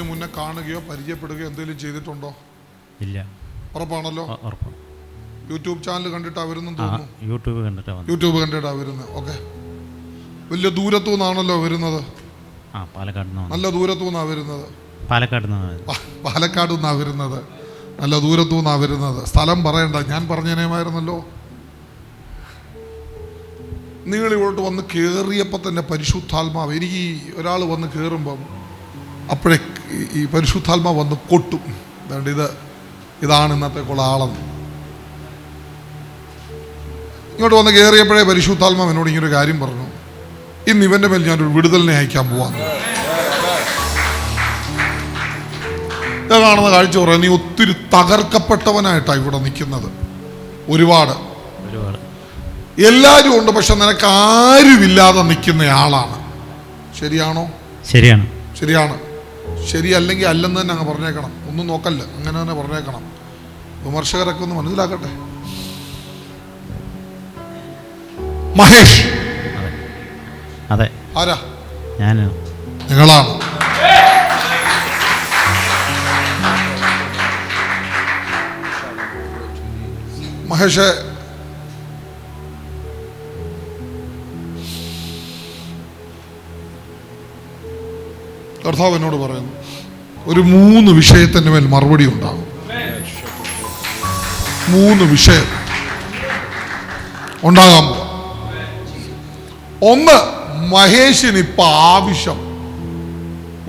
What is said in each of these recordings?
ഇതിനു മുന്നേ കാണുകയോ പരിചയപ്പെടുകയോ എന്തെങ്കിലും ചെയ്തിട്ടുണ്ടോ? ഇല്ല. ഉറപ്പാണല്ലോ? യൂട്യൂബ് ചാനൽ കണ്ടിട്ടാ വരുന്നു തോന്നുന്നു. യൂട്യൂബ് കണ്ടിട്ടാ യൂട്യൂബ് കണ്ടിട്ടാ വരുന്നത് ഓക്കെ. വലിയ ദൂരത്തു നിന്നാണല്ലോ വരുന്നത്. ആ പാലക്കാട് നല്ല ദൂരത്തു നിന്നാ വരുന്നത്. പാലക്കാട് നിന്ന് പാലക്കാട് നിന്നാ വരുന്നത്. നല്ല ദൂരത്തു നിന്നാ വരുന്നത്. സ്ഥലം പറയണ്ട. ഞാൻ പറഞ്ഞേനേമായിരുന്നല്ലോ. നിങ്ങൾ ഇവിടോട്ട് വന്ന് കയറിയപ്പോൾ തന്നെ പരിശുദ്ധാത്മാവ്. എനിക്ക് ഒരാൾ വന്ന് കയറുമ്പം അപ്പോഴേ ഈ- പരിശുദ്ധാത്മ വന്ന് കൊട്ടും. അതുകൊണ്ട് ഇത് ഇതാണ് ഇന്നത്തേക്കുള്ള ആളെന്ന്. ഇങ്ങോട്ട് വന്ന് കയറിയപ്പോഴേ പരിശുദ്ധാത്മ എന്നോട് ഇങ്ങനൊരു കാര്യം പറഞ്ഞു. ഇന്ന് ഇവന്റെ മേൽ ഞാനൊരു വിടുതലിനെ അയക്കാൻ പോവാന്ന്. ഞാൻ കാണുന്ന കാഴ്ച പറയാം നീ ഒത്തിരി തകർക്കപ്പെട്ടവനായിട്ടാണ് ഇവിടെ നിൽക്കുന്നത്. ഒരുപാട്. ഒരുപാട്. എല്ലാവരും ഉണ്ട് പക്ഷെ നിനക്ക് ആരുമില്ലാതെ നിൽക്കുന്ന ആളാണ്. ശരിയാണോ? ശരിയാണ്. ശരിയാണ്. ശരിയല്ലെങ്കിൽ അല്ലെന്ന് തന്നെ അങ്ങ് പറഞ്ഞേക്കണം. ഒന്നും നോക്കല്ല. അങ്ങനെ തന്നെ പറഞ്ഞേക്കണം. വിമർശകരൊക്കെ ഒന്ന് മനസ്സിലാക്കട്ടെ. മഹേഷ്! അതെ. ആരാ? ഞാൻ നിങ്ങളാണ്? മഹേഷ് കർത്താവ് എന്നോട് പറയുന്നു ഒരു മൂന്ന് വിഷയത്തിന്റെ മേൽ മറുപടി ഉണ്ടാകും. മൂന്ന് വിഷയം ഉണ്ടാകാൻ പോവാ ഒന്ന് മഹേഷിന് ഇപ്പൊ ആവശ്യം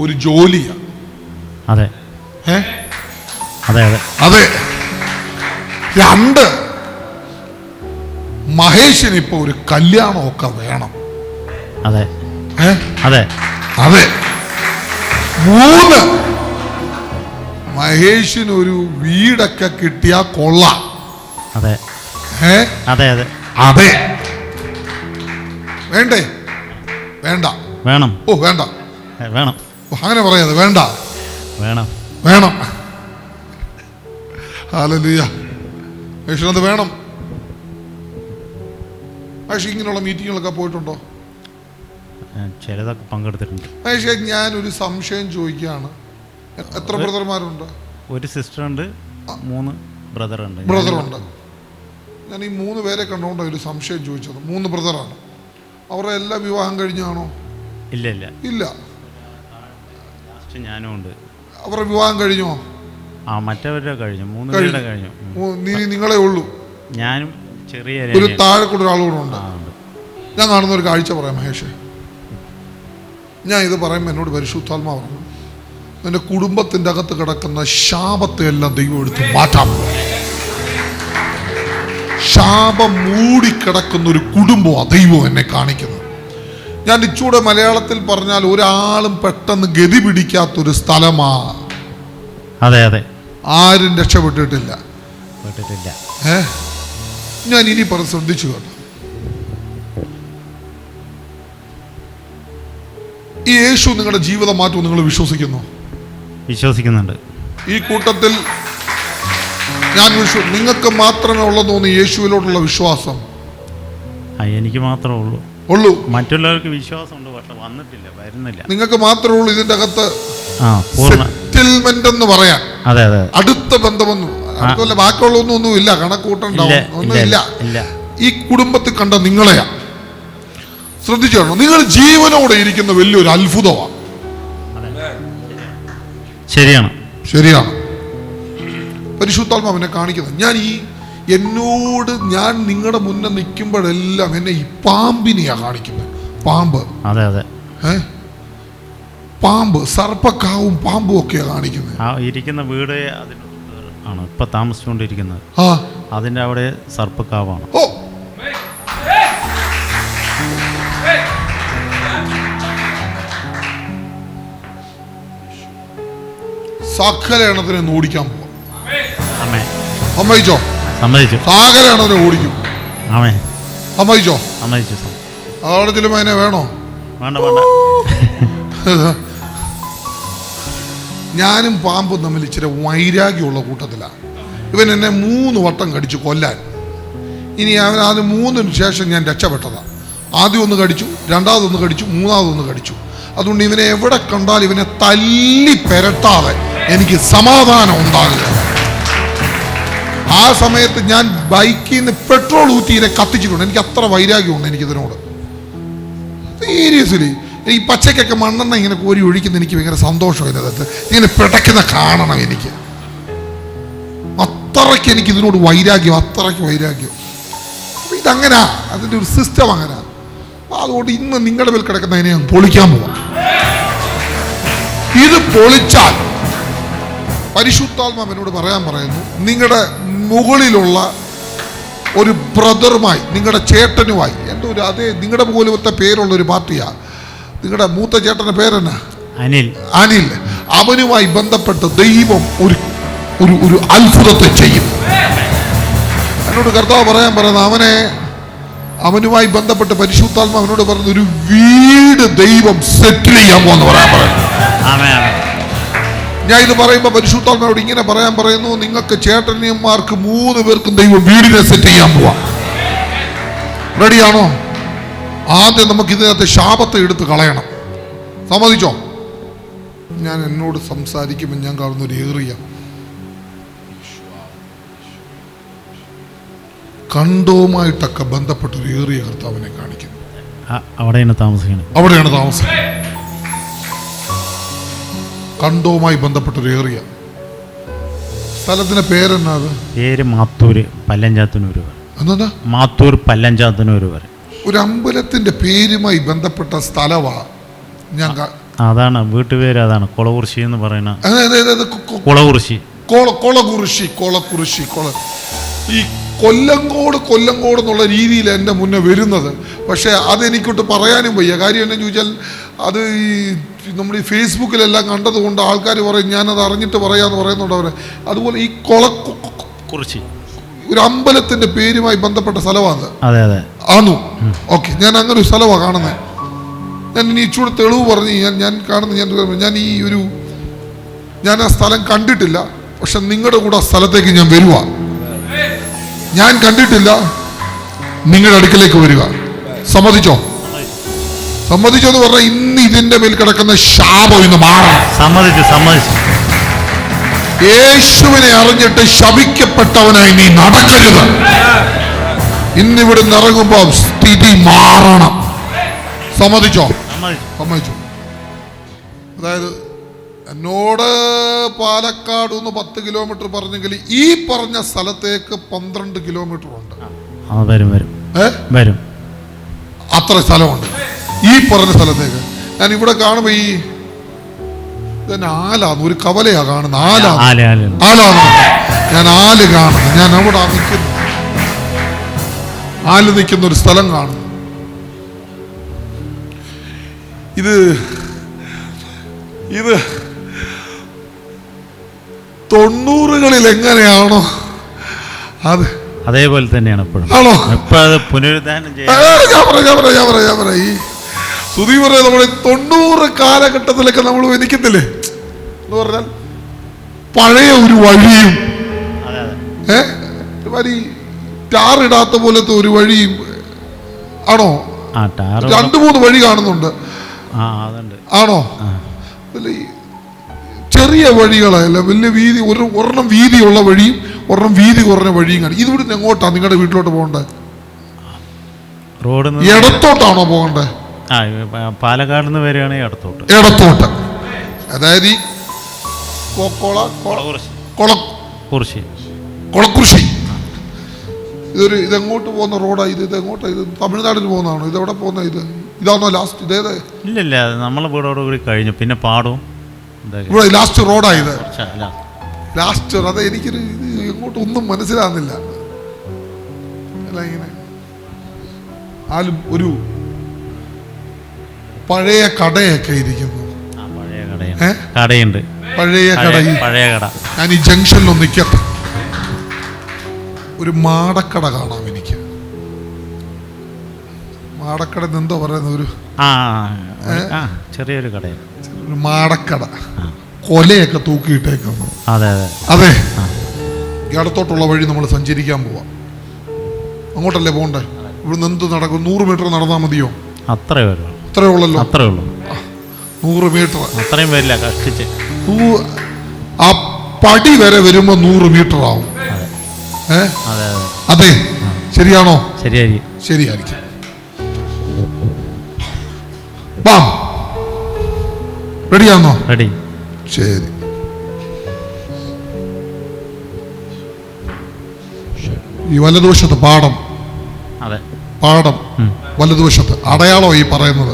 ഒരു ജോലിയാണ് അതെ. അതെ അതെ. രണ്ട് മഹേഷിന് ഇപ്പൊ ഒരു കല്യാണമൊക്കെ വേണം. അതെ. അതെ. അതെ. മൂന്ന്. മഹേഷിന് ഒരു വീടൊക്കെ കിട്ടിയ കൊള്ള. അതെ. അതെ അതെ. അതെ. വേണ്ടേ? വേണ്ട. വേണം. ഓ വേണ്ട. വേണം. അങ്ങനെ പറയാതെ വേണ്ട. വേണം. വേണം. ഹാലലിയ മഹേഷിനത് വേണം. മഹേഷ് ഇങ്ങനെയുള്ള മീറ്റിങ്ങുകളൊക്കെ പോയിട്ടുണ്ടോ? ചിലതൊക്കെ പങ്കെടുത്തിട്ടുണ്ട്. പക്ഷേ ഞാനൊരു സംശയം ചോദിക്കുകയാണ്. എത്ര ബ്രദർമാരുണ്ട്? ഒരു സിസ്റ്റർ ഉണ്ട് മൂന്ന് ബ്രദർ ഉണ്ട് ബ്രദറുണ്ട്. ഞാൻ ഈ മൂന്ന് പേരെ കണ്ടുകൊണ്ട് ഒരു സംശയം ചോദിച്ചത്. മൂന്ന് ബ്രദറാണ്. അവരുടെ എല്ലാ വിവാഹം കഴിഞ്ഞാണോ? ഇല്ല ഇല്ല. ഇല്ല. ഞാനും ഉണ്ട്. അവരുടെ വിവാഹം കഴിഞ്ഞോ? ആ മറ്റവരുടെ കഴിഞ്ഞു. മൂന്ന്. പേരുടെ കഴിഞ്ഞു. നീ നിങ്ങളെ ഉള്ളൂ. ഞാനും ചെറിയ ഒരു. താഴെ കൂടെ ഒരാളുകൂടെ കൂടെ ഉണ്ട്. ഉണ്ട്. ഞാൻ കാണുന്ന ഒരു കാഴ്ച പറയാം മഹേഷ്. ഞാൻ ഇത് പറയുമ്പോൾ എന്നോട് പരിശുദ്ധാത്മാ പറഞ്ഞു നിന്റെ കുടുംബത്തിന്റെ അകത്ത് കിടക്കുന്ന ശാപത്തെ എല്ലാം ദൈവം എടുത്ത് മാറ്റാം ശാപം മൂടിക്കിടക്കുന്ന ഒരു കുടുംബമാണ് ദൈവം എന്നെ കാണിക്കുന്നു ഞാൻ ഇച്ചൂടെ മലയാളത്തിൽ പറഞ്ഞാൽ ഒരാളും പെട്ടെന്ന് ഗതി പിടിക്കാത്തൊരു സ്ഥലമാ. അതെ അതെ. ആരും രക്ഷപ്പെട്ടിട്ടില്ല. ഞാൻ ഇനി പറഞ്ഞ് ശ്രദ്ധിച്ചു കേട്ടോ. ഈ യേശു നിങ്ങളുടെ ജീവിതം മാറ്റും നിങ്ങൾ വിശ്വസിക്കുന്നു? വിശ്വസിക്കുന്നുണ്ട്. ഈ കൂട്ടത്തിൽ ഞാൻ വിശ്വ നിങ്ങൾക്ക് മാത്രമേ ഉള്ളതെന്ന് തോന്നി യേശുവിലോട്ടുള്ള വിശ്വാസം. എനിക്ക് മാത്രമേ ഉള്ളൂ. ഉള്ളൂ. മറ്റുള്ളവർക്ക് വിശ്വാസമുണ്ട് പക്ഷെ വന്നിട്ടില്ല വരുന്നില്ല. നിങ്ങൾക്ക് മാത്രമേ ഉള്ളൂ ഇതിന്റെ അകത്ത് സെറ്റിൽമെന്റ് എന്ന് പറയാൻ. അതെ അതെ. അടുത്ത ബന്ധമൊന്നും അതുപോലെ ബാക്കിയുള്ള ഒന്നും ഒന്നും ഇല്ല കണക്കൂട്ടുണ്ടാവും ഒന്നും ഇല്ല. ഈ കുടുംബത്തിൽ കണ്ട നിങ്ങളെയാ. ശ്രദ്ധിച്ചോണം. നിങ്ങൾ ജീവനോടെ ഇരിക്കുന്ന വലിയൊരു അത്ഭുതമാണ്. ശരിയാണ്. ശരിയാണ്. പരിശുദ്ധാത്മാവിനെ കാണിക്കുന്നത്. ഞാൻ ഈ എന്നോട് ഞാൻ നിങ്ങളുടെ മുന്നേ നിൽക്കുമ്പോഴെല്ലാം എന്നെ ഈ പാമ്പിനെയാ കാണിക്കുന്നത്. പാമ്പ്. അതെ അതെ. ഏ? പാമ്പ് സർപ്പക്കാവും പാമ്പും ഒക്കെയാ കാണിക്കുന്നത്. ആ ഇരിക്കുന്ന വീട് ആണ്. ഇപ്പൊ താമസിച്ചുകൊണ്ടിരിക്കുന്നത്. ആ. അതിന്റെ അവിടെ സർപ്പക്കാവാണ്. ഓ സകല എണ്ണത്തിനെ ഓടിക്കാൻ പോവാം. സമ്മതിച്ചോ? സമ്മതിച്ചു. സകല എണ്ണത്തിനെ ഓടിക്കും സമ്മതിച്ചോ? സമ്മതിച്ചു അതോടെ ചില അതിനെ വേണോ? വേണ്ട വേണ്ട. ഞാനും പാമ്പും തമ്മിൽ ഇച്ചിരി വൈരാഗ്യമുള്ള കൂട്ടത്തിലാണ്. ഇവൻ എന്നെ മൂന്ന് വട്ടം കടിച്ചു കൊല്ലാൻ. ഇനി അവൻ അത് മൂന്നിന് ശേഷം ഞാൻ രക്ഷപ്പെട്ടതാ. ആദ്യം ഒന്ന് കടിച്ചു രണ്ടാമതൊന്ന് കടിച്ചു മൂന്നാമതൊന്ന് കടിച്ചു. അതുകൊണ്ട് ഇവനെ എവിടെ കണ്ടാൽ ഇവനെ തല്ലി പെരട്ടാതെ എനിക്ക് സമാധാനം ഉണ്ടാകുക. ആ സമയത്ത് ഞാൻ ബൈക്കിൽ നിന്ന് പെട്രോൾ ഊറ്റിയിലെ കത്തിച്ചിട്ടുണ്ട്. എനിക്ക് അത്ര വൈരാഗ്യമുണ്ട് എനിക്കിതിനോട്. സീരിയസ്ലി ഈ പച്ചക്കൊക്കെ മണ്ണെണ്ണ ഇങ്ങനെ കോരി ഒഴിക്കുന്ന എനിക്ക് ഭയങ്കര സന്തോഷം ഇതിനകത്ത് ഇങ്ങനെ പിടയ്ക്കുന്ന കാണണം എനിക്ക്. അത്രയ്ക്ക് എനിക്ക് ഇതിനോട് വൈരാഗ്യം അത്രയ്ക്ക് വൈരാഗ്യം. ഇതങ്ങന. അതിന്റെ ഒരു സിസ്റ്റം അങ്ങനെ. അതുകൊണ്ട് ഇന്ന് നിങ്ങളുടെ മേൽ കിടക്കുന്നതിനെ പൊളിക്കാൻ പോവാം. ഇത് പൊളിച്ചാൽ പരിശുദ്ധാത്മാവ് എന്നോട് പറയാൻ പറയുന്നു നിങ്ങളുടെ മുകളിലുള്ള ഒരു ബ്രദറുമായി നിങ്ങളുടെ ചേട്ടനുമായി എന്റെ ഒരു അതേ നിങ്ങളുടെ പോലത്തെ പേരുള്ള ഒരു പാർട്ടിയാണ് നിങ്ങളുടെ മൂത്ത ചേട്ടന്റെ പേരെന്നാ? അനിൽ. അനിൽ. അവനുമായി ബന്ധപ്പെട്ട് ദൈവം ഒരു ഒരു ഒരു അത്ഭുതത്തെ ചെയ്യും. എന്നോട് കർത്താവ് പറയാൻ പറയുന്നത് അവനെ അവനുമായി ബന്ധപ്പെട്ട് പരിശുദ്ധാത്മ അവനോട് പറഞ്ഞ ഒരു വീട് ദൈവം സെറ്റിൽ ചെയ്യാൻ പോകുന്ന പറയാൻ പറയുന്നു. ഞാൻ ഇത് പറയുമ്പോൾ പരിശുദ്ധാത്മാവോട് ഇങ്ങനെ പറയാൻ പറയുന്നു നിങ്ങൾക്ക് ചേട്ടനിയന്മാർക്ക് മൂന്ന് പേർക്കും ദൈവം വീടിനെ സെറ്റ് ചെയ്യാൻ പോവാം. റെഡിയാണോ ആദ്യം നമുക്ക് ഇതിനകത്ത് ശാപത്തെ എടുത്ത് കളയണം. സമ്മതിച്ചോ? ഞാൻ എന്നോട് സംസാരിക്കുമ്പോൾ ഞാൻ കാണുന്ന ഒരു ഏറിയ കണ്ടവുമായിട്ടൊക്കെ ബന്ധപ്പെട്ട ഒരു ഏറിയ കർത്താവിനെ കാണിക്കുന്നു. അവിടെയാണ് താമസിക്കുന്നത്. അവിടെയാണ് താമസം. കണ്ടവുമായി ബന്ധപ്പെട്ട ഒരു ഏറിയ. സ്ഥലത്തിന്റെ പേരെന്നാ അത്? പേര് മാത്തൂര് പല്ലഞ്ചാത്തനൂര് എന്താ മാത്തൂർ പല്ലഞ്ചാത്തനൂര് വരെ ഒരു അമ്പലത്തിന്റെ പേരുമായി ബന്ധപ്പെട്ട സ്ഥലവാ. ഞാൻ അതാണ് വീട്ടുപേര് അതാണ് കുളകുറിശി എന്ന് പറയുന്നത് കുളകുറിശി. കൊള- കൊളകുറിശി കൊളക്കുറിശി കൊള ഈ കൊല്ലങ്കോട് കൊല്ലങ്കോട് എന്നുള്ള രീതിയിൽ എന്റെ മുന്നേ വരുന്നത്. പക്ഷേ അതെനിക്കൊട്ട് പറയാനും വയ്യ. കാര്യം എന്നു ചോദിച്ചാൽ അത് ഈ നമ്മൾ ഈ ഫേസ്ബുക്കിലെല്ലാം കണ്ടതുകൊണ്ട് ആൾക്കാർ പറയും ഞാനത് അറിഞ്ഞിട്ട് പറയാന്ന് പറയുന്നുണ്ട് അവർ അതുപോലെ ഈ കൊള കൊ- കൊ- ഒരു അമ്പലത്തിന്റെ പേരുമായി ബന്ധപ്പെട്ട സ്ഥലമാണ് അതെ. അതെ ആന്നു. ഓക്കെ ഞാൻ അങ്ങനെ ഒരു സ്ഥലമാണ് കാണുന്നത് ഞാൻ ഇനി ഇച്ചൂടെ തെളിവ് പറഞ്ഞ് ഞാൻ ഞാൻ കാണുന്ന ഞാൻ ഞാൻ ഈ ഒരു ഞാൻ ആ സ്ഥലം കണ്ടിട്ടില്ല. പക്ഷെ നിങ്ങളുടെ കൂടെ ആ സ്ഥലത്തേക്ക് ഞാൻ വരുക ഞാൻ കണ്ടിട്ടില്ല. നിങ്ങളുടെ അടുക്കലേക്ക് വരിക. സമ്മതിച്ചോ? സമ്മതിച്ചോ എന്ന് പറഞ്ഞാൽ ഇന്ന് ഇതിന്റെ മേൽ കിടക്കുന്ന ശാപം ഇന്ന് മാറണം. സമ്മതിച്ചു സമ്മതിച്ചു. യേശുവിനെ അറിഞ്ഞിട്ട് ശപിക്കപ്പെട്ടവനായി നീ നടക്കരുത്. ഇന്നിവിടെ നിറങ്ങുമ്പോ സ്ഥിതി മാറണം. സമ്മതിച്ചോ? സമ്മതിച്ചു. അതായത് എന്നോട് പാലക്കാട് നിന്ന് പത്ത് കിലോമീറ്റർ പറഞ്ഞെങ്കിൽ ഈ പറഞ്ഞ സ്ഥലത്തേക്ക് പന്ത്രണ്ട് കിലോമീറ്റർ ഉണ്ട്. വരും വരും. വരും. അത്ര സ്ഥലമുണ്ട്. ഈ പറഞ്ഞ സ്ഥലത്തേക്ക്. ഞാൻ ഇവിടെ കാണുമ്പോ ഈ ആലാന്ന് ഒരു കവലയാ കാണുന്നത് ആലാന്ന്. ആലാന്ന് ആൽ ഞാൻ ആൽ കാണുന്നു. ഞാൻ അവിടെ നിൽക്കുന്നു. ആൽ നിൽക്കുന്ന ഒരു സ്ഥലം കാണുന്നു. ഇത് ഇത് തൊണ്ണൂറുകളിൽ എങ്ങനെയാണോ അത്. അതേപോലെ തന്നെയാണ് ഇപ്പോഴും ആണോ? ഇപ്പൊ പുനരുദ്ധാനം ചെയ്യാം ഞാൻ പറയാം ഞാൻ പറയാം ഞാൻ പറയാം ഞാൻ പറയാം. ഈ സുധീ പറയാം നമ്മുടെ തൊണ്ണൂറ് കാലഘട്ടത്തിലൊക്കെ നമ്മൾ വിധിക്കത്തില്ലേ എന്ന് പറഞ്ഞാൽ പഴയ ഒരു വഴിയും ടാറിടാത്ത പോലത്തെ ഒരു വഴിയും ആണോ? രണ്ടു മൂന്ന് വഴി കാണുന്നുണ്ട്. ആണോ? ചെറിയ വഴികളല്ല വലിയ വീതി ഒരു ഒരെണ്ണം വീതിയുള്ള വഴിയും ഒരെണ്ണം വീതി കുറഞ്ഞ വഴിയും കാണും. ഇതിവിടുന്ന് എങ്ങോട്ടാണ് എങ്ങോട്ടാ നിങ്ങളുടെ വീട്ടിലോട്ട് പോകണ്ടേ? റോഡ് ഇടത്തോട്ടാണോ പോകണ്ടേ? ആ പാലക്കാട് നിന്ന് വരികയാണെങ്കിൽ ഇടത്തോട്ട്. ഇടത്തോട്ട്. അതായത് ഈ കൊ- കൊള കൊ- കൊള കുറിശി. കൊളക്കൃഷി ഇതൊരു ഇതെങ്ങോട്ട് പോകുന്ന റോഡാണ് ഇത്? ഇതെങ്ങോട്ട് ഇത്? തമിഴ്നാടിന് പോകുന്നതാണോ? ഇത് എവിടെ പോകുന്ന ഇത്? ഇതാണോ ലാസ്റ്റ് ഇതേത് ഇല്ല ഇല്ല നമ്മളെ വീടോട് കൂടി കഴിഞ്ഞു. പിന്നെ പാടും ഇവിടെ ലാസ്റ്റ് റോഡായത് ലാസ്റ്റ് അത് എനിക്കൊരു ഇത് എങ്ങോട്ട് ഒന്നും മനസ്സിലാകുന്നില്ല. അല്ല ഇങ്ങനെ. ആലും ഒരു പഴയ കടയൊക്കെ ഇരിക്കുന്നു? കടയുണ്ട്. പഴയ കട പഴയ കട. ഞാൻ ഈ ജംഗ്ഷനിൽ നിൽക്കട്ടെ. ഒരു മാടക്കട കാണാം എനിക്ക്. മാടക്കട എന്തോ പറയുന്ന ഒരു ചെറിയൊരു കട ഒരു മാടക്കട. കൊലയൊക്കെ തൂക്കിയിട്ടേക്കുന്നു. അതെ അതെ. അതെ. ആ. വഴി നമ്മൾ സഞ്ചരിക്കാൻ പോവാം. അങ്ങോട്ടല്ലേ പോകണ്ടേ? ഇവിടുന്ന് എന്ത് നടക്കും? നൂറ് മീറ്റർ നടന്നാൽ മതിയോ? അത്രേ വരുള്ളൂ. അത്രേ ഉള്ളല്ലോ അത്രേ ഉള്ളൂ. നൂറ് മീറ്റർ. അത്രയും വരില്ല കഷ്ടിച്ച്. ആ പടി വരെ വരുമ്പോ നൂറ് മീറ്റർ ആവും. ഏ? അതെ ശരിയാണോ? ശരിയായിരിക്കും. ശരിയായിരിക്കും. വാം റെഡിയാണോ റെഡി. ശരി. ഈ വലതുവശത്ത് പാടം അതെ. പാടം. വലതുവശത്ത് അടയാളോ ഈ പറയുന്നത്?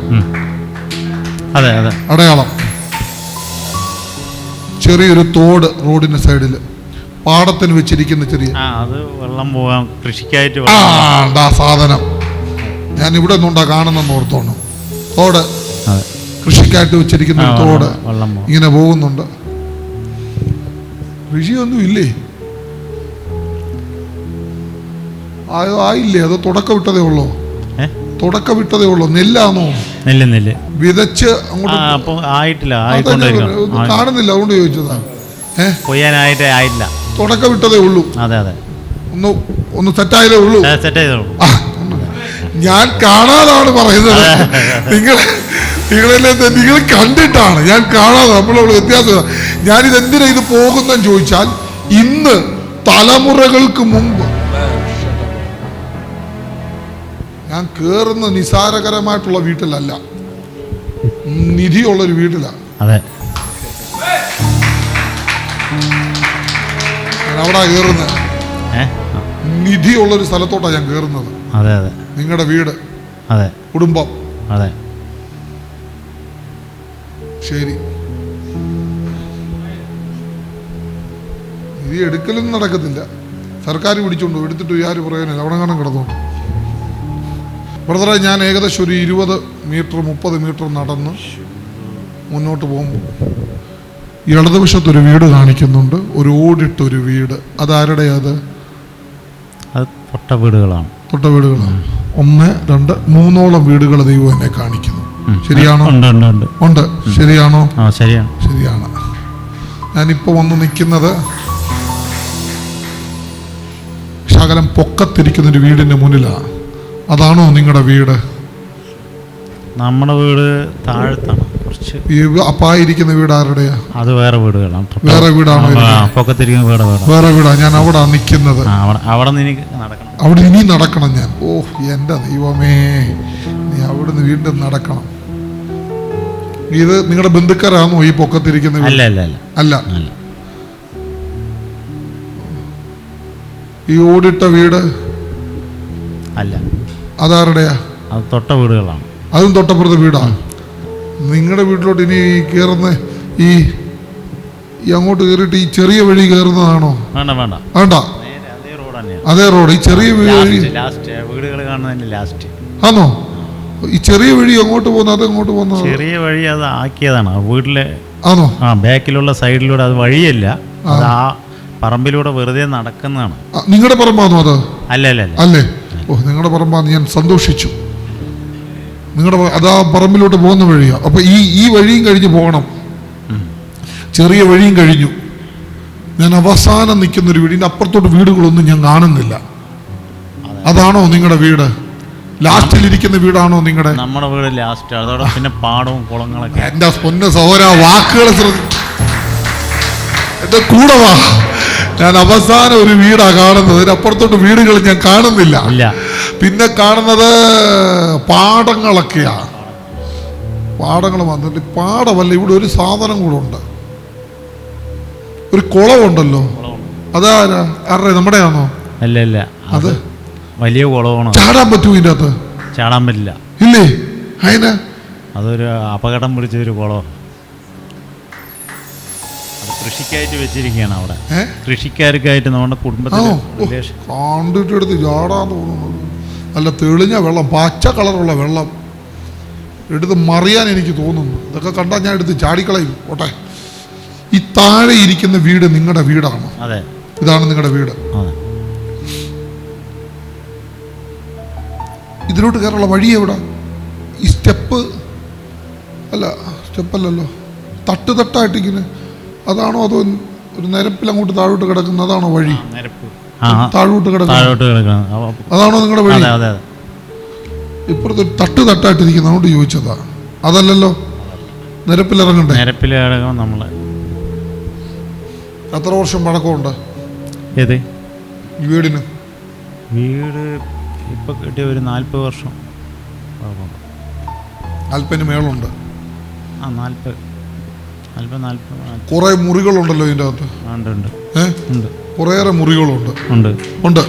അതെ അതെ. അടയാളം. ചെറിയൊരു തോട് റോഡിന്റെ സൈഡിൽ പാടത്തിന് വെച്ചിരിക്കുന്ന ചെറിയ അത് വെള്ളം പോകാൻ കൃഷിക്കായിട്ട് ആ സാധനം? ഞാൻ ഇവിടെ നിന്നുണ്ടാ കാണുന്നെന്ന് ഓർത്തോണം. തോട്. കൃഷിക്കായിട്ട് വെച്ചിരിക്കുന്ന തോട്. ഇങ്ങനെ പോകുന്നുണ്ട്. കൃഷിയൊന്നും ഇല്ലേ? ആയോ ആയില്ലേ? അത് തുടക്കം വിട്ടതേ ഉള്ളൂ. ഏ തുടക്കം വിട്ടതേ ഉള്ളൂ നെല്ലാണോ നെല്ല് നെല്ല്. വിതച്ച് അങ്ങോട്ട് ആയിട്ടില്ല കാണുന്നില്ല അതുകൊണ്ട് ചോദിച്ചതാണ്. കൊയ്യാനായിട്ട് ആയില്ല. തുടക്കം വിട്ടതേ ഉള്ളൂ അതെ അതെ. ഒന്ന് ഒന്ന് സെറ്റായതേ ഉള്ളൂ. ഞാൻ കാണാതാണ് പറയുന്നത്. നിങ്ങൾ നിങ്ങളെല്ലാം നിങ്ങൾ കണ്ടിട്ടാണ്. ഞാൻ കാണാതെ നമ്മളോട് വ്യത്യാസം ഞാനിത് എന്തിനാ ഇത് പോകുന്നെന്ന് ചോദിച്ചാൽ ഇന്ന് തലമുറകൾക്ക് മുമ്പ് ഞാൻ കേറുന്ന നിസാരകരമായിട്ടുള്ള വീട്ടിലല്ല. നിധിയുള്ളൊരു വീട്ടിലാണ് അതെ. ഞാൻ അവിടെ കയറുന്നത് ആ, നിധിയുള്ളൊരു സ്ഥലത്തോട്ടാണ് ഞാൻ കേറുന്നത്. അതെ അതെ. നിങ്ങളുടെ വീട്. അതെ. കുടുംബം. അതെ. ശരി. നിധി എടുക്കലൊന്നും നടക്കത്തില്ല. സർക്കാർ പിടിച്ചോണ്ടു എടുത്തിട്ട് ആര് പ്രയോജനം അവിടെ കാണാൻ കിടന്നോണ്ട് ബ്രദറെ ഞാൻ ഏകദേശം ഒരു ഇരുപത് മീറ്റർ മുപ്പത് മീറ്റർ നടന്ന് മുന്നോട്ട് പോകുമ്പോൾ ഇടതുവശത്തൊരു വീട് കാണിക്കുന്നുണ്ട്. ഒരു ഓടിട്ടൊരു വീട്. അതാരുടെ അത്? അത് തൊട്ട വീടുകളാണ്. തൊട്ട വീടുകളാണ്. ഒന്ന് രണ്ട് മൂന്നോളം വീടുകൾ ദൈവം എന്നെ കാണിക്കുന്നു. ശരിയാണോ? ഉണ്ട് ശരിയാണോ? ശരിയാണ്. ശരിയാണ്. ഞാനിപ്പോൾ വന്ന് നിൽക്കുന്നത് ശകലം പൊക്കത്തിരിക്കുന്ന ഒരു വീടിന്റെ മുന്നിലാണ്. അതാണോ നിങ്ങളുടെ വീട്? നമ്മുടെ വീട് താഴത്താണ്. കുറച്ച് ഈ അപ്പായിരിക്കുന്ന വീട് ആരുടെയാ? അത് വേറെ വീടുകളാണ്. വേറെ വീടാണോ? പൊക്കത്തിരിക്കുന്ന വീട് വേറെ. വീടാ. ഞാൻ അവിടെ നിൽക്കുന്നത് അവിടെ എനിക്ക് നടക്കണം. അവിടെ ഇനി നടക്കണം ഞാൻ. ഓ എന്റെ ദൈവമേ. നീ അവിടുന്ന് വീണ്ടും നടക്കണം. ഇത് നിങ്ങളുടെ ബന്ധുക്കാരാണോ ഈ പൊക്കത്തിരിക്കുന്ന അല്ല അല്ല. അല്ല. അല്ല. ഈ ഓടിട്ട വീട്? അല്ല. അതാരുടെയാ അത് തൊട്ട വീടുകളാണ്. അതും തൊട്ടപ്പുറത്തെ വീടാണ് നിങ്ങളുടെ വീട്ടിലോട്ട് ഇനി ഈ കയറുന്ന ഈ ഈ അങ്ങോട്ട് കയറിയിട്ട് ഈ ചെറിയ വഴി കയറുന്നതാണോ വേണ്ട വേണ്ട. വേണ്ട. അതേ റോഡ് ഈ ചെറിയ വഴി ലാസ്റ്റ് ലാസ്റ്റ് വീടുകൾ കാണുന്നതിന്റെ ലാസ്റ്റ് ആണോ ഈ ചെറിയ വഴി അങ്ങോട്ട് പോകുന്ന അത് അങ്ങോട്ട് പോകുന്ന ചെറിയ വഴി അത് ആക്കിയതാണ്. വീട്ടിലെ ആണോ ആ ബാക്കിലുള്ള സൈഡിലൂടെ അത് വഴിയല്ല. അത് ആ. പറമ്പിലൂടെ വെറുതെ നടക്കുന്നതാണ്. നിങ്ങളുടെ പറമ്പാണോ അത്? അല്ല അല്ല അല്ലേ? ഓ നിങ്ങളുടെ പറമ്പാന്ന് ഞാൻ സന്തോഷിച്ചു. നിങ്ങളുടെ അതാ പറമ്പിലോട്ട് പോകുന്ന വഴിയാണ് അപ്പൊ ഈ ഈ വഴിയും കഴിഞ്ഞ് പോകണം. ചെറിയ വഴിയും കഴിഞ്ഞു. ഞാൻ അവസാനം നിൽക്കുന്ന ഒരു വീടിന്റെ അപ്പുറത്തോട്ട് വീടുകളൊന്നും ഞാൻ കാണുന്നില്ല. അതാണോ നിങ്ങളുടെ വീട്? ലാസ്റ്റിൽ ഇരിക്കുന്ന വീടാണോ നിങ്ങളുടെ? നമ്മുടെ വീട് ലാസ്റ്റ് അതോടെ പിന്നെ പാടവും കുളങ്ങളൊക്കെ. എന്റെ പൊന്ന സഹോര വാക്കുകൾ ശ്രദ്ധ എന്റെ കൂടെ വാ. ഞാൻ അവസാനം ഒരു വീടാ കാണുന്നത്. അതിനപ്പുറത്തോട്ട് വീടുകൾ ഞാൻ കാണുന്നില്ല. പിന്നെ കാണുന്നത് പാടങ്ങളൊക്കെയാ. പാടങ്ങൾ വന്നിട്ട് പാടമല്ല ഇവിടെ ഒരു സാധനം കൂടെ ഉണ്ട്. ഒരു കുളമുണ്ടല്ലോ അതാരാ ആരുടെ? നമ്മുടെ ആണോ അല്ല അല്ല. അത്? വലിയ കുളമാണ് ചാടാൻ പറ്റൂ ഇതിന്റെ അകത്ത് ചാടാൻ പറ്റില്ല. ഇല്ലേ? അതിന്? അതൊരു അപകടം പിടിച്ചൊരു കുളം അത് കൃഷിക്കായിട്ട് വെച്ചിരിക്കുകയാണ് അവിടെ. കൃഷിക്കാർക്കായിട്ട് നമ്മുടെ കുടുംബത്തിൽ ചാടാൻ തോന്നുന്നു. നല്ല തെളിഞ്ഞ വെള്ളം പച്ച കളറുള്ള വെള്ളം എടുത്ത് മറിയാൻ എനിക്ക് തോന്നുന്നു. ഇതൊക്കെ കണ്ടാൽ ഞാൻ എടുത്ത് ചാടിക്കളയും. ഓട്ടെ ഈ താഴെ ഇരിക്കുന്ന വീട് നിങ്ങളുടെ വീടാണ്. അതെ. ഇതാണ് നിങ്ങളുടെ വീട്. ഇതിലോട്ട് കയറുള്ള വഴി എവിടെ? ഈ സ്റ്റെപ്പ് അല്ല സ്റ്റെപ്പല്ലല്ലോ. തട്ട് തട്ടായിട്ട് ഇങ്ങനെ അതാണോ അതോ ഒരു നിരപ്പിൽ അങ്ങോട്ട് താഴോട്ട് കിടക്കുന്ന അതാണോ വഴി? താഴോട്ട് കിടക്കുന്ന. താഴോട്ട് കിടക്കണം അതാണോ നിങ്ങളുടെ വഴി? അതെ അതെ അതെ. ഇപ്പുറത്ത് ഒരു തട്ട് തട്ടായിട്ടിരിക്കുന്നു. അതുകൊണ്ട് ചോദിച്ചതാ. അതല്ലല്ലോ? നിരപ്പിലിറങ്ങണ്ടേ നിരപ്പിൽ ഇറങ്ങാം നമ്മൾ എത്ര വർഷം പഴക്കമുണ്ട്? ഏത്? വീടിന്? വീട് ഇപ്പൊ കിട്ടിയ ഒരു നാൽപ്പത് വർഷം. അല്പന് മേളുണ്ട്. ആ നാൽപ്പത്. കുറേ മുറികളുണ്ടല്ലോ ഇതിന്റെ അകത്ത് കുറേയേറെ മുറികളുണ്ട്. ഉണ്ട്.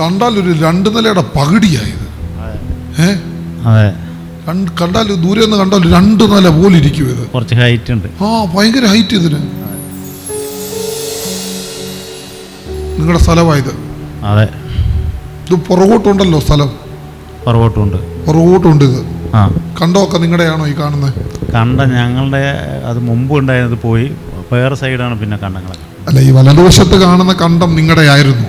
കണ്ടാൽ ഒരു രണ്ട് നിലയുടെ പകുടിയായത് ഏ? കണ്ടാൽ ദൂരെ നിന്ന് കണ്ടാൽ രണ്ട് നില പോലെ ഇരിക്കും ഇത് കുറച്ച് ഹൈറ്റ് ഉണ്ട്. ആ ഭയങ്കര ഹൈറ്റ് ഇതിന്. നിങ്ങളുടെ സ്ഥലമായത്. അതെ. ഇത് പുറകോട്ടുണ്ടല്ലോ സ്ഥലം. പുറകോട്ടുണ്ട് പുറകോട്ടുണ്ട് ഇത്. ആ. കണ്ടമൊക്കെ നിങ്ങളുടെയാണോ ഈ കാണുന്നത് കണ്ട ഞങ്ങളുടെ അത് മുമ്പ് ഉണ്ടായിരുന്നത് പോയി വേറെ സൈഡാണ് പിന്നെ കണ്ടങ്ങളൊക്കെ അല്ല ഈ വലതുവശത്ത് കാണുന്ന കണ്ടം നിങ്ങളുടെ ആയിരുന്നു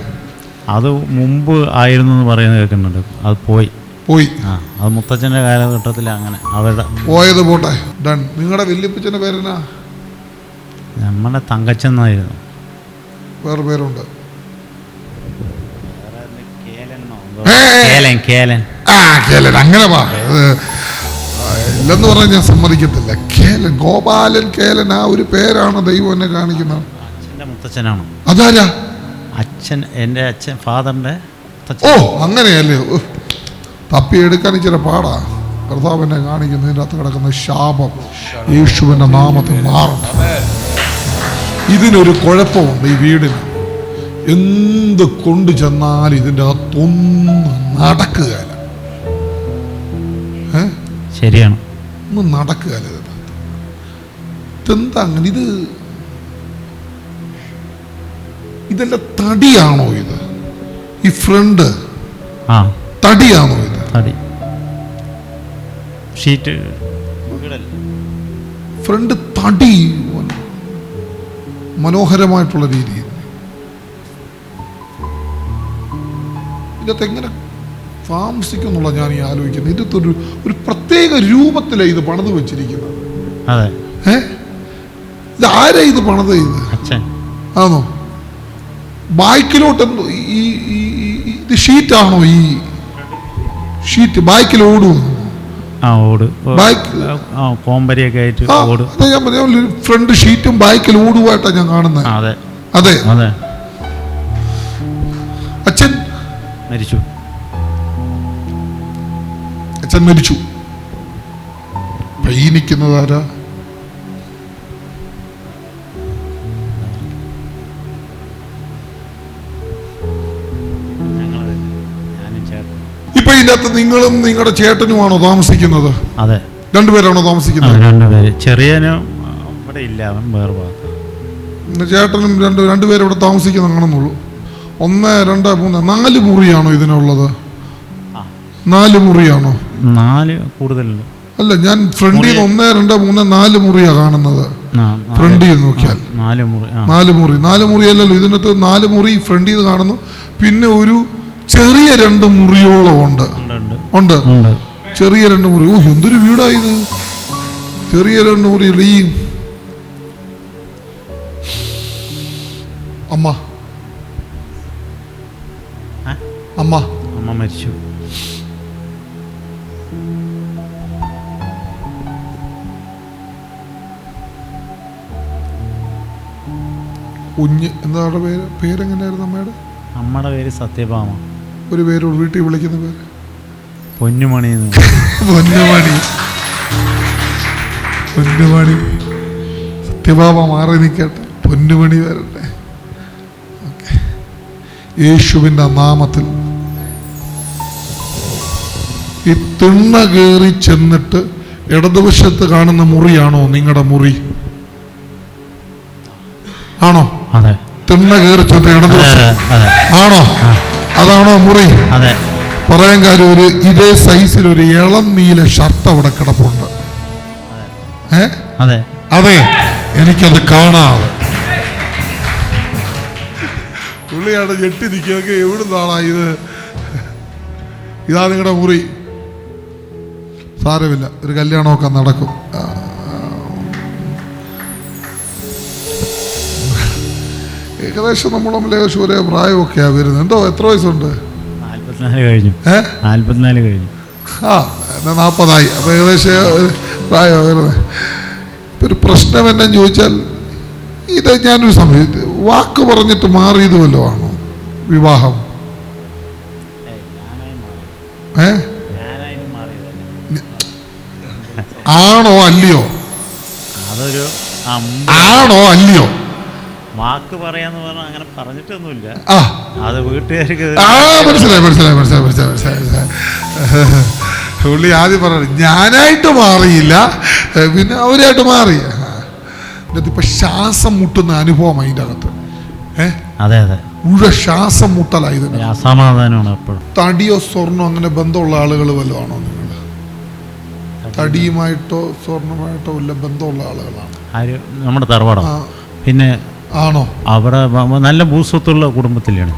അത് മുമ്പ് ആയിരുന്നു എന്ന് പറയുന്നത് കേൾക്കുന്നുണ്ട്. അത് പോയി. പോയി. ആ അത് മുത്തച്ഛന്റെ കാലഘട്ടത്തിൽ അങ്ങനെ. അവരുടെ പോയത് പോട്ടെ. ഡൺ. നിങ്ങളുടെ വല്യപ്പച്ചന്റെ പേരെന്നാ? നമ്മുടെ തങ്കച്ചെന്നായിരുന്നു വേറെ പേരുണ്ട്! കേലൻ കേലൻ ആ കേലൻ. അങ്ങനെ വാ ഇല്ലെന്ന് പറഞ്ഞാൽ ഞാൻ സമ്മതിക്കത്തില്ല. കേലൻ ഗോപാലൻ കേലൻ ആ ഒരു പേരാണ് ദൈവം എന്നെ കാണിക്കുന്നത്. അച്ഛന്റെ മുത്തച്ഛനാണ്. അതാരാ? അച്ഛൻ എന്റെ അച്ഛൻ ഫാദറിന്റെ ഓ അങ്ങനെയല്ലേ? തപ്പി തപ്പിയെടുക്കാൻ ഇച്ചിരി പാടാ. കർത്താവിനെ കാണിക്കുന്നതിന്റെ അകത്ത് കിടക്കുന്ന ശാപം യേശുവിന്റെ നാമത്തിൽ മാറണം ഇതിനൊരു കുഴപ്പമുണ്ട് ഈ വീടിന്. എന്ത് കൊണ്ടു ചെന്നാൽ ഇതിന്റെ അകത്തൊന്നും നടക്കുകയില്ല. ശരിയാണ്. ഒന്നും നടക്കുക ഇതിനകത്ത് ഇതെന്താ അങ്ങനെ? ഇത് ഇതെല്ലാം തടിയാണോ ഇത്? ഈ ഫ്രണ്ട് തടിയാണോ ഇത്? തടി. ഷീറ്റ്. ഫ്രണ്ട് തടി മന- മനോഹരമായിട്ടുള്ള രീതിയിൽ ഇതിനകത്ത് എങ്ങനെ താമസിക്കുന്നുള്ള ഞാൻ ഈ ആലോചിക്കുന്നത്? ഇതിനകത്ത് ഒരു ഒരു പ്രത്യേക രൂപത്തിലാണ് ഇത് പണിത് വെച്ചിരിക്കുന്നത്. ഏ? ഇത് ആരാ ഇത് പണിത് ചെയ്ത് ആണോ? ബാക്കിലോട്ട് എന്തോ ഈ ഇത് ഷീറ്റാണോ ഈ ഷീറ്റ്? ബാക്കിൽ ഓടും. ഫ്രണ്ട് ഷീറ്റും ബാക്കിൽ ഓടുമായിട്ടാണ് ഞാൻ കാണുന്നത് അതെ. അതെ. അച്ഛൻ. മരിച്ചു. അച്ഛൻ മരിച്ചു. പയ്യനിക്കുന്നത് ആരാ? ഇപ്പൊ ഇതിനകത്ത് നിങ്ങളും നിങ്ങളുടെ ചേട്ടനുമാണോ താമസിക്കുന്നത്? അതെ. രണ്ടുപേരാണോ താമസിക്കുന്നത്? രണ്ടുപേര്. ചെറിയനും ആ, ഇവിടെ ഇല്ല അവൻ വേറെ ചേട്ടനും രണ്ട് രണ്ടുപേരും ഇവിടെ താമസിക്കുന്നതാണെന്നുള്ളൂ ഒന്ന് രണ്ട് മൂന്ന് നാല് മുറിയാണോ ഇതിനുള്ളത്? ആ. നാല് മുറിയാണോ? നാല് കൂടുതലുണ്ട്. അല്ല ഞാൻ ഫ്രണ്ടിൽ ഒന്ന് രണ്ട് മൂന്ന് നാല് മുറിയാ കാണുന്നത്. ഫ്രണ്ടിൽ നോക്കിയാൽ. നാല് മുറി നാല് മുറി. മുറിയല്ലല്ലോ ഇതിനകത്ത് നാല് മുറി ഫ്രണ്ടിൽ കാണുന്നു. പിന്നെ ഒരു ചെറിയ രണ്ട് മുറിയോളം ഉണ്ട്. ഉണ്ട് ചെറിയ രണ്ട് മുറി. ഓ എന്തൊരു വീടായത് ചെറിയ രണ്ട് മുറി ഈ അമ്മ? അമ്മ. അമ്മ മരിച്ചു. കുഞ്ഞ് എന്താണ് പേര്? പേരെങ്ങനെയായിരുന്നു അമ്മയുടെ? അമ്മയുടെ പേര് സത്യഭാമ. ഒരു പേര് വീട്ടിൽ വിളിക്കുന്ന പേര്? പൊന്നുമണി പൊന്നുമണി. പൊന്നുമണി. സത്യഭാമ മാറി നിൽക്കട്ടെ. പൊന്നുമണി വരട്ടെ. ഓക്കെ. യേശുവിന്റെ നാമത്തിൽ. ഈ തിണ്ണ കയറി ചെന്നിട്ട് ഇടതുവശത്ത് കാണുന്ന മുറിയാണോ നിങ്ങളുടെ മുറി? ആണോ? തിണ്ണ കയറി ആണോ? അതാണോ മുറി? പറയാൻ കാര്യം ഒരു ഇതേ സൈസിൽ ഒരു ഇളം നീല ഷർട്ട് അവിടെ കിടപ്പുണ്ട്. ഏ? അതെ. എനിക്കത് കാണാതെ പുള്ളിയാണ് ഞെട്ടി നിൽക്കുക എവിടുന്നാണ് ഇത്? ഇതാ നിങ്ങളുടെ മുറി. സാരമില്ല ഒരു കല്യാണമൊക്കെ നടക്കും. ഏകദേശം നമ്മൾ തമ്മിൽ ഏകദേശം ഒരേ പ്രായമൊക്കെയാണ് വരുന്നത്. എന്തോ എത്ര വയസ്സുണ്ട്? കഴിഞ്ഞു. നാൽപ്പത്തിനാല് കഴിഞ്ഞു. ആ നാൽപ്പതായി അപ്പം ഏകദേശം പ്രായം വരുന്നത്. ഇപ്പം ഒരു പ്രശ്നം എന്നെ ചോദിച്ചാൽ ഇത് ഞാനൊരു സമയം വാക്ക് പറഞ്ഞിട്ട് മാറിയത് വല്ലതും ആണോ വിവാഹം. ഏ? ആണോ അല്ലയോ? ആണോ അല്ലയോ? വാക്ക് പറയാന്ന് പറഞ്ഞാൽ അങ്ങനെ പറഞ്ഞിട്ടൊന്നുമില്ല. അത് വീട്ടുകാർക്ക് മനസ്സിലായി മനസ്സിലായി മനസ്സിലായി മനസ്സിലായി മനസ്സിലായി പുള്ളി ആദ്യം പറഞ്ഞു ഞാനായിട്ട് മാറിയില്ല പിന്നെ അവരായിട്ട് മാറി. ഇപ്പൊ ശ്വാസം മുട്ടുന്ന അനുഭവം അതിന്റെ അകത്ത് അതെ അതെ. ഉഴ ശ്വാസം മുട്ടലായി അസമാധാനമാണ് എപ്പോഴും. തടിയോ സ്വർണോ അങ്ങനെ ബന്ധമുള്ള ആളുകൾ വല്ലതും ആണോ നിങ്ങൾ തടിയുമായിട്ടോ സ്വർണമായിട്ടോ വല്ല ബന്ധമുള്ള ആളുകളാണ്. നമ്മുടെ തറവാടം? പിന്നെ ആണോ? അവിടെ നല്ല ഭൂസ്വത്തുള്ള കുടുംബത്തിലാണ്.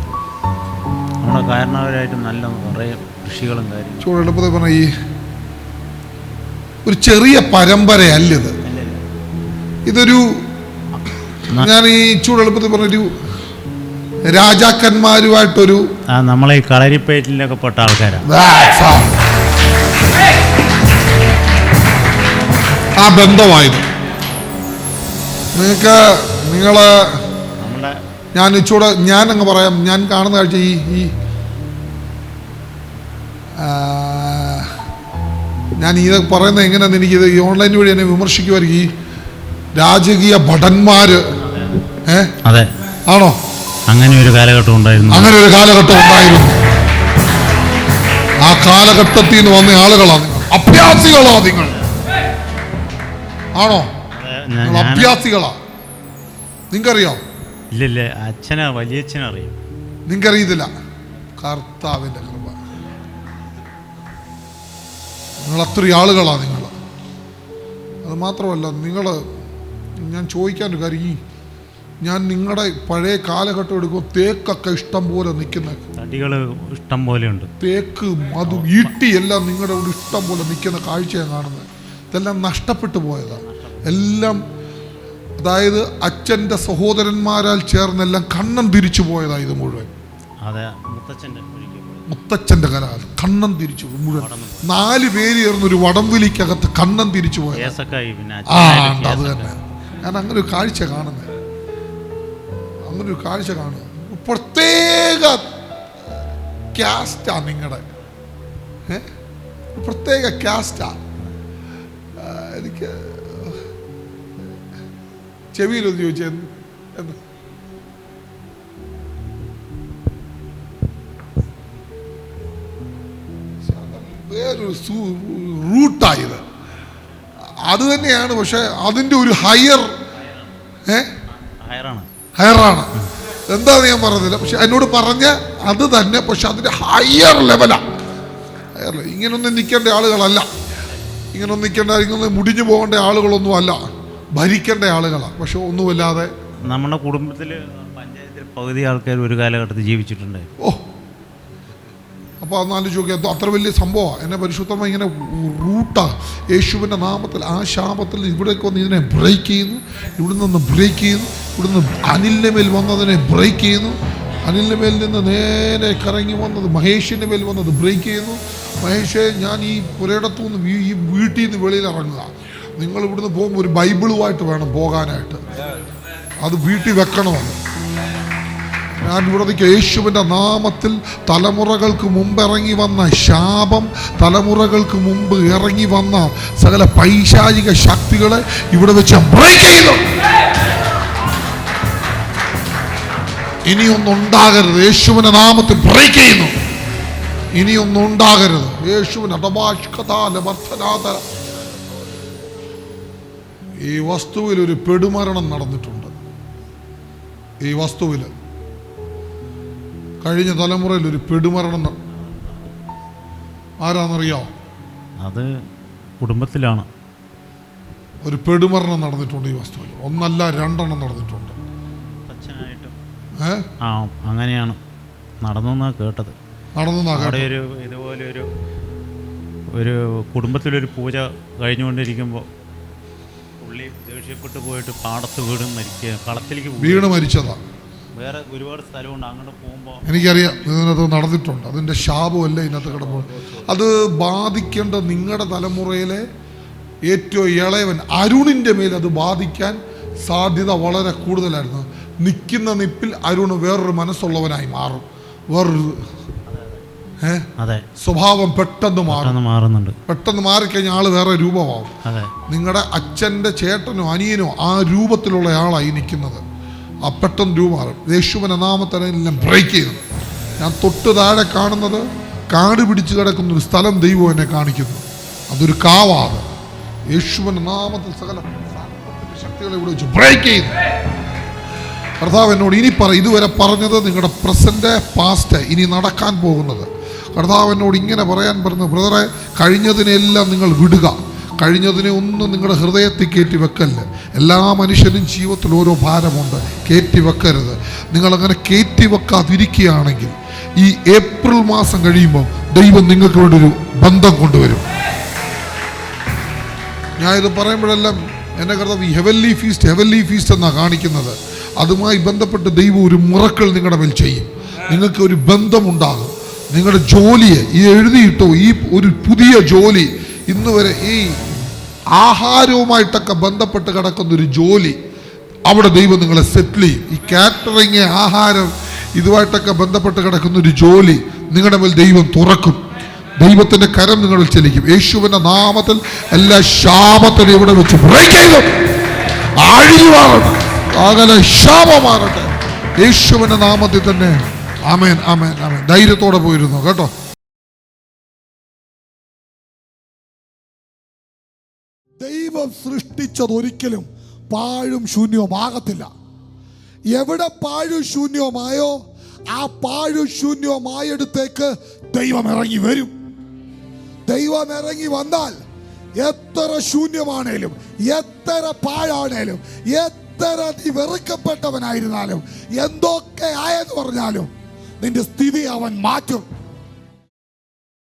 നമ്മുടെ കാരണവരായിട്ട് നല്ല കുറേ കൃഷികളും കാര്യം ചൂടെടുപ്പത്തെ പറഞ്ഞ ഈ ഒരു ചെറിയ പരമ്പരയല്ല ഇത്. ഇതൊരു ഞാൻ ഈ ചൂടെളുപ്പത്തിൽ പറഞ്ഞൊരു രാജാക്കന്മാരുമായിട്ടൊരു നമ്മളെ ഈ കളരിപ്പേറ്റിലൊക്കെ പെട്ട ആൾക്കാരാണ് all. ആ ബന്ധമായത് നിങ്ങൾക്ക് നിങ്ങൾ നമ്മുടെ ഞാൻ ഇച്ചൂടെ ഞാൻ അങ്ങ് പറയാം. ഞാൻ കാണുന്ന കാഴ്ച ഈ ഈ ആ, ഞാൻ ഇത് പറയുന്നത് എങ്ങനെയാണെന്ന് എനിക്കിത് ഈ ഓൺലൈൻ വഴി എന്നെ വിമർശിക്കുമായിരിക്കും ഈ രാജകീയ ഭടന്മാര്. ഏ? അതെ. ആണോ? അങ്ങനെ ഒരു കാലഘട്ടം ഉണ്ടായിരുന്നു. അങ്ങനെ ഒരു കാലഘട്ടം ഉണ്ടായിരുന്നു. ആ കാലഘട്ടത്തിൽ നിന്ന് വന്ന ആളുകളാണ് നിങ്ങൾ. അഭ്യാസികളാ നിങ്ങൾ. ആണോ? നിങ്ങൾ അഭ്യാസികളാ. നിങ്ങൾക്കറിയാം? ഇല്ല ഇല്ല വലിയ വലിയച്ഛനറിയും. നിങ്ങൾക്കറിയത്തില്ല. കർത്താവിന്റെ കൃപ. നിങ്ങൾ അത്രയും ആളുകളാ നിങ്ങൾ. അത് മാത്രമല്ല നിങ്ങൾ ഞാൻ ചോദിക്കാനൊരു കാര്യം ഈ ഞാൻ നിങ്ങളുടെ പഴയ കാലഘട്ടം എടുക്കുമ്പോൾ തേക്കൊക്കെ ഇഷ്ടം പോലെ നിൽക്കുന്ന തടികൾ ഇഷ്ടം ഉണ്ട്. തേക്ക് മധു ഈട്ടി എല്ലാം നിങ്ങളുടെ ഇഷ്ടം പോലെ നിൽക്കുന്ന കാഴ്ചയാണ് കാണുന്നത്. ഇതെല്ലാം നഷ്ടപ്പെട്ടു പോയതാണ്. എല്ലാം അതായത് അച്ഛന്റെ സഹോദരന്മാരാൽ ചേർന്നെല്ലാം കണ്ണം തിരിച്ചു പോയതായത് ഇത് മുഴുവൻ. മുത്തച്ഛന്റെ കല കണ്ണം തിരിച്ചു മുഴുവൻ. നാല് പേര് ചേർന്ന് ഒരു വടംവലിക്കകത്ത് കണ്ണം തിരിച്ചു പോയത്. ആ അത് തന്നെ. ഞാൻ അങ്ങനെ ഒരു കാഴ്ച കാണുന്നത് അങ്ങനെ ഒരു കാഴ്ച കാണുക പ്രത്യേക ക്യാസ്റ്റാ നിങ്ങളുടെ പ്രത്യേക ക്യാസ്റ്റാ എനിക്ക് ചെവിയിലൊന്ന് ചോദിച്ചു. എന്ന്. വേറൊരു റൂട്ടായത്. അത് തന്നെയാണ് പക്ഷെ അതിന്റെ ഒരു ഹയർ ഏ? ഹയറാണ്. ഹയറാണ്. എന്താന്ന് ഞാൻ പറഞ്ഞില്ല. പക്ഷെ എന്നോട് പറഞ്ഞ അത് തന്നെ പക്ഷെ അതിന്റെ ഹയർ ലെവലാണ് ഹയർ ഇങ്ങനൊന്നും നിൽക്കേണ്ട ആളുകളല്ല. ഇങ്ങനൊന്നും നിൽക്കേണ്ട ഇങ്ങനെ മുടിഞ്ഞു പോകേണ്ട ആളുകളൊന്നും അല്ല. ഭരിക്കേണ്ട ആളുകളാണ് പക്ഷെ ഒന്നുമില്ലാതെ നമ്മുടെ കുടുംബത്തിൽ പഞ്ചായത്തിൽ പകുതി ആൾക്കാർ ഒരു കാലഘട്ടത്തിൽ ജീവിച്ചിട്ടുണ്ട്. ഓ. അപ്പോൾ അന്നാലും ചോദിക്കുക അത്ര വലിയ സംഭവമാണ് എന്നെ പരിശുദ്ധമായി ഇങ്ങനെ റൂട്ടാ. യേശുവിന്റെ നാമത്തിൽ ആ ശാപത്തിൽ ഇവിടേക്ക് വന്ന് ഇതിനെ ബ്രേക്ക് ചെയ്യുന്നു. ഇവിടെ നിന്ന് ബ്രേക്ക് ചെയ്യുന്നു. ഇവിടെ നിന്ന് അനിലിന്റെ മേൽ വന്നതിനെ ബ്രേക്ക് ചെയ്യുന്നു. അനിലിന്റെ മേൽ നിന്ന് നേരെ കറങ്ങി വന്നത് മഹേഷിന്റെ മേൽ വന്നത് ബ്രേക്ക് ചെയ്യുന്നു. മഹേഷെ ഞാൻ ഈ പുരയിടത്തു നിന്ന് ഈ വീട്ടിൽ നിന്ന് വെളിയിൽ ഇറങ്ങുക. നിങ്ങൾ ഇവിടുന്ന് പോകുമ്പോൾ ഒരു ബൈബിളുമായിട്ട് വേണം പോകാനായിട്ട്. അത് വീട്ടിൽ വെക്കണമെന്ന് ഞാൻ ഇവിടെ നിൽക്കുക യേശുവിന്റെ നാമത്തിൽ തലമുറകൾക്ക് മുമ്പ് ഇറങ്ങി വന്ന ശാപം തലമുറകൾക്ക് മുമ്പ് ഇറങ്ങി വന്ന സകല പൈശാചിക ശക്തികളെ ഇവിടെ വെച്ച് ബ്രേക്ക് ചെയ്തു. ഇനിയൊന്നും ഉണ്ടാകരുത്. യേശുവിന്റെ നാമത്തിൽ ബ്രേക്ക് ചെയ്യുന്നു. ഇനിയൊന്നും ഉണ്ടാകരുത്. യേശുവിന് അടഭാഷ്കഥാല ഈ വസ്തുവിൽ ഒരു പെടുമരണം നടന്നിട്ടുണ്ട്. ഈ വസ്തുവിൽ കഴിഞ്ഞ തലമുറയിൽ ഒരു പെടുമരണം ആരാന്നറിയോ? അത് കുടുംബത്തിലാണ്. ഒരു പെടുമരണം നടന്നിട്ടുണ്ട് ഈ വസ്തുവിൽ. ഒന്നല്ല രണ്ടെണ്ണം നടന്നിട്ടുണ്ട്. ആ അങ്ങനെയാണ്. നടന്നു കേട്ടത്. നടന്നു അവിടെ ഒരു ഇതുപോലെ ഒരു ഒരു കുടുംബത്തിലൊരു പൂജ കഴിഞ്ഞുകൊണ്ടിരിക്കുമ്പോൾ പുള്ളി ദേഷ്യപ്പെട്ട് പോയിട്ട് പാടത്ത് വീട് മരിക്കുക കളത്തിലേക്ക്. വീണ് മരിച്ചതാ. വേറെ ഒരുപാട് സ്ഥലമുണ്ട്. അങ്ങോട്ട് പോകുമ്പോൾ എനിക്കറിയാം ഇതിനകത്ത് നടന്നിട്ടുണ്ട്. അതിന്റെ ശാപമല്ല ഇതിനകത്ത് കിടപ്പോൾ അത് ബാധിക്കേണ്ട നിങ്ങളുടെ തലമുറയിലെ ഏറ്റവും ഇളയവൻ അരുണിന്റെ മേൽ അത് ബാധിക്കാൻ സാധ്യത വളരെ കൂടുതലായിരുന്നു. നിൽക്കുന്ന നിപ്പിൽ അരുൺ വേറൊരു മനസ്സുള്ളവനായി മാറും. വേറൊരു അതെ. സ്വഭാവം പെട്ടെന്ന് മാറും. പെട്ടെന്ന് മാറുന്നുണ്ട്. പെട്ടെന്ന് മാറിക്കഴിഞ്ഞാൽ ആൾ വേറെ രൂപമാവും. നിങ്ങളുടെ അച്ഛന്റെ ചേട്ടനോ അനിയനോ ആ രൂപത്തിലുള്ള ആളായി നിൽക്കുന്നത് ആ പെട്ടെന്ന് രൂപമാറും യേശുവൻ നാമത്തിനെല്ലാം ബ്രേക്ക് ചെയ്തു ഞാൻ തൊട്ട് താഴെ കാണുന്നത് കാട് പിടിച്ചു കിടക്കുന്ന ഒരു സ്ഥലം ദൈവം എന്നെ കാണിക്കുന്നു. അതൊരു കാവാത് യേശുവൻ നാമത്തിൽ സകല ശക്തികളെ ഇവിടെ വെച്ച് ബ്രേക്ക് ചെയ്തു കർത്താവ് എന്നോട് ഇനി പറ ഇതുവരെ പറഞ്ഞത് നിങ്ങളുടെ പ്രസന്റ് പാസ്റ്റ് ഇനി നടക്കാൻ പോകുന്നത്. കർത്താവ് എന്നോട് ഇങ്ങനെ പറയാൻ പറഞ്ഞു ബ്രദറെ കഴിഞ്ഞതിനെല്ലാം നിങ്ങൾ വിടുക. കഴിഞ്ഞതിനെ ഒന്നും നിങ്ങളുടെ ഹൃദയത്തിൽ കയറ്റി വെക്കല്ല. എല്ലാ മനുഷ്യനും ജീവിതത്തിൽ ഓരോ ഭാരമുണ്ട്. കയറ്റി വെക്കരുത്. നിങ്ങളങ്ങനെ കയറ്റി വെക്കാതിരിക്കുകയാണെങ്കിൽ ഈ ഏപ്രിൽ മാസം കഴിയുമ്പോൾ ദൈവം നിങ്ങൾക്ക് വേണ്ടി ഒരു ബന്ധം കൊണ്ടുവരും. ഞാൻ ഇത് പറയുമ്പോഴെല്ലാം എന്നെ കർത്താവ് ഈ ഹെവൻലി ഫീസ്റ്റ് ഹെവൻലി ഫീസ്റ്റ് എന്നാണ് കാണിക്കുന്നത്. അതുമായി ബന്ധപ്പെട്ട് ദൈവം ഒരു മുറക്കൾ നിങ്ങളുടെ മേൽ ചെയ്യും. നിങ്ങൾക്ക് ഒരു ബന്ധമുണ്ടാകും. നിങ്ങളുടെ ജോലിയെ ഈ എഴുതിയിട്ടോ ഈ ഒരു പുതിയ ജോലി ഇന്ന് വരെ ഈ ആഹാരവുമായിട്ടൊക്കെ ബന്ധപ്പെട്ട് കിടക്കുന്ന ഒരു ജോലി അവിടെ ദൈവം നിങ്ങളെ സെറ്റിൽ ചെയ്യും. ഈ കാറ്ററിങ് ആഹാരം ഇതുമായിട്ടൊക്കെ ബന്ധപ്പെട്ട് കിടക്കുന്ന ഒരു ജോലി നിങ്ങളുടെ മേൽ ദൈവം തുറക്കും. ദൈവത്തിന്റെ കരം നിങ്ങളിൽ ചലിക്കും. യേശുവിന്റെ നാമത്തിൽ എല്ലാ ശാപത്തിനും ഇവിടെ വെച്ച് ബ്രേക്ക് അകലെ ശാപമാറട്ടെ. യേശുവിന്റെ നാമത്തിൽ തന്നെ ആമേൻ ആമേൻ ആമേൻ. ധൈര്യത്തോടെ പോയിരുന്നു കേട്ടോ. ദൈവം സൃഷ്ടിച്ചത് ഒരിക്കലും പാഴും ശൂന്യവുമാകത്തില്ല എവിടെ പാഴും ശൂന്യവുമായോ ആ പാഴും ശൂന്യവുമായടുത്തേക്ക് ദൈവം ഇറങ്ങി വരും. ദൈവം ഇറങ്ങി വന്നാൽ എത്ര ശൂന്യമാണേലും എത്ര പാഴാണേലും എത്ര നീ വെറുക്കപ്പെട്ടവനായിരുന്നാലും എന്തൊക്കെ ആയെന്ന് പറഞ്ഞാലും നിന്റെ സ്ഥിതി അവൻ മാറ്റും.